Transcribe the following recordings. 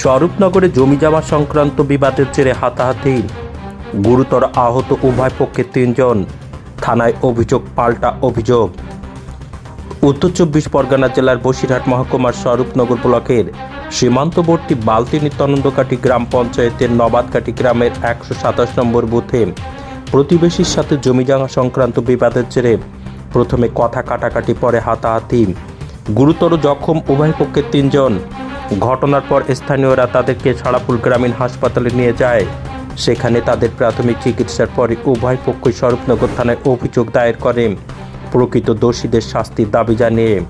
স্বরূপনগরে জমি জমা সংক্রান্ত বিবাদের জেরে হাতাহাতি। গুরুতর আহত উভয় পক্ষের তিনজন। থানায় অভিযোগ, পাল্টা অভিযোগ। উত্তর চব্বিশ পরগনা জেলার বসিরহাট মহকুমার স্বরূপনগর ব্লকের সীমান্তবর্তী বালতিনি তনন্দকাটি গ্রাম পঞ্চায়েতের নবাদকাটি গ্রামের একশো সাতাশ নম্বর বুথে প্রতিবেশীর সাথে জমিজাঙ্গা সংক্রান্ত বিবাদের জেরে প্রথমে কথা কাটাকাটি, পরে হাতাহাতি। গুরুতর জখম উভয় পক্ষের তিনজন। ঘটনার পর স্থানীয়রা তাদেরকে ছাড়াপুল গ্রামীণ হাসপাতালে নিয়ে যায়। সেখানে তাদের প্রাথমিক চিকিৎসার পরে উভয় পক্ষই স্বরূপনগর থানায় অভিযোগ দায়ের করে প্রকৃত দোষীদের শাস্তির দাবি জানিয়ে।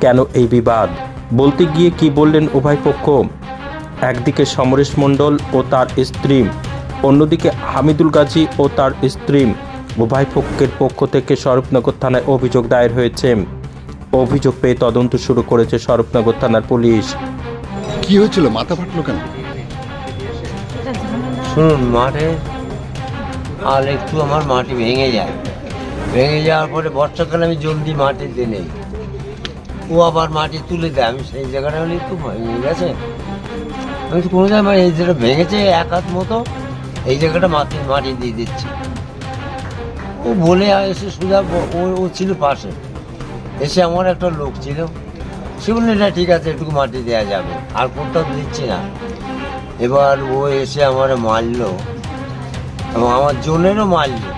কেন এই বিবাদ? বলতে গিয়ে কি বললেন উভয় পক্ষ? একদিকে সমরেশ মণ্ডল ও তার স্ত্রী, অন্যদিকে হামিদুল গাজী ও তার স্ত্রী। উভয় পক্ষের পক্ষ থেকে স্বরূপনগর থানায় অভিযোগ দায়ের হয়েছে। অভিযোগ পেয়ে তদন্ত শুরু করেছে স্বরূপনগর থানার পুলিশ। কি হয়েছিল? মাথা ফাটলো কেন? শুনুন মাঠে আর একটু আমার মাটি ভেঙে যায়। ভেঙে যাওয়ার পরে বর্ষাকালে আমি জলদি মাটিতে নেই ও আবার মাটি তুলে দেয়। আমি সেই জায়গাটা হলে একটু ভেঙে গেছে। আমি তো কোনো জায়গায় এই যেটা ভেঙেছে এক হাত মতো এই জায়গাটা মাটি মাটি দিয়ে দিচ্ছি। ও বলে এসে সোজা ও ও ছিল পাশে। এসে আমার একটা লোক ছিল। সে বলল এটা ঠিক আছে একটু মাটি দেওয়া যাবে, আর কোথাও দিচ্ছি না। এবার ও এসে আমার মারলো, এবং আমার জনেরও মারলো।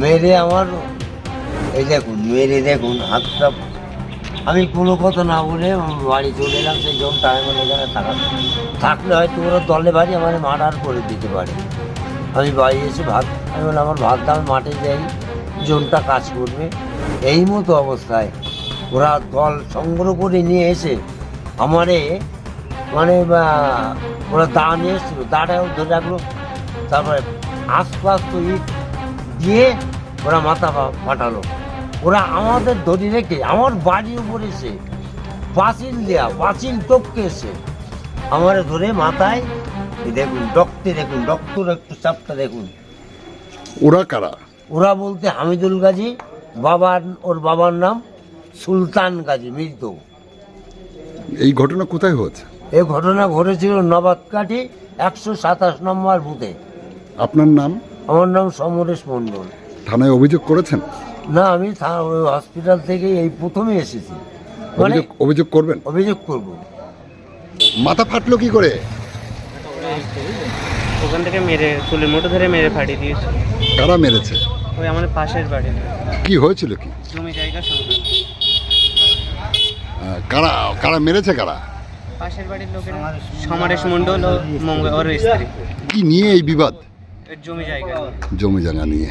মেরে আমার, এই দেখুন, মেরে দেখুন, হাতটা, আমি কোনো কথা না বলে বাড়ি চলে এলাম, সেই জনটা আমি বলে, এখানে থাকা। থাকলে হয়তো ওরা দলে বাড়ি আমার মার্ডার করে দিতে পারে। আমি বাড়ি এসে ভাত, আমি আমার ভাতটা আমি মাঠে যাই। জনটা কাজ করবে। এই মতো অবস্থায় ওরা দল সংগ্রহ করে নিয়ে এসে আমারে মানে ওরা দা নিয়ে এসেছিল। দাটাও ধরে রাখল। তারপরে আস্তে আস্তে ইট দিয়ে ওরা মাথা ফাটালো। ওরা আমাদের ধরে রেখে, আমার বাড়ির উপরে এসে, পাঁচিল দেয়া, পাঁচিল টপকে এসে আমার ধরে মাথায় দেখুন, রক্তে দেখুন রক্তর একটু চাপটা দেখুন। ওরা কারা? ওরা বলতে হামিদুল গাজী বাবার ওর বাবার নাম সুলতান গাজী মৃত। এই ঘটনা কোথায় হয়েছে? এই ঘটনা ঘটেছিল নবাদকাঠি একশো সাতাশ নম্বর বুথে। আপনার নাম? আমার নাম সমরেশ মণ্ডল। থানায় অভিযোগ করেছেন? না আমি থা- ওই হসপিটাল থেকে এই প্রথমে এসেছি। মানে অভিযোগ অভিযোগ করবেন? অভিযোগ করব। মাথা ফাটলো কি করে? ওখান থেকে মেরে চুলের মোটো ধরে মেরে ফাটিয়ে দিয়েছে। কারা মেরেছে? ওই আমাদের পাশের বাড়ি। কি হয়েছিল কি? জমি জায়গা সংক্রান্ত কারা কারা মেরেছে কারা? পাশের বাড়ির লোকের সমারেশ মণ্ডল ও মঙ্গল ওর স্ত্রী। কি নিয়ে এই বিবাদ? জমি জায়গা জমি জায়গা নিয়ে।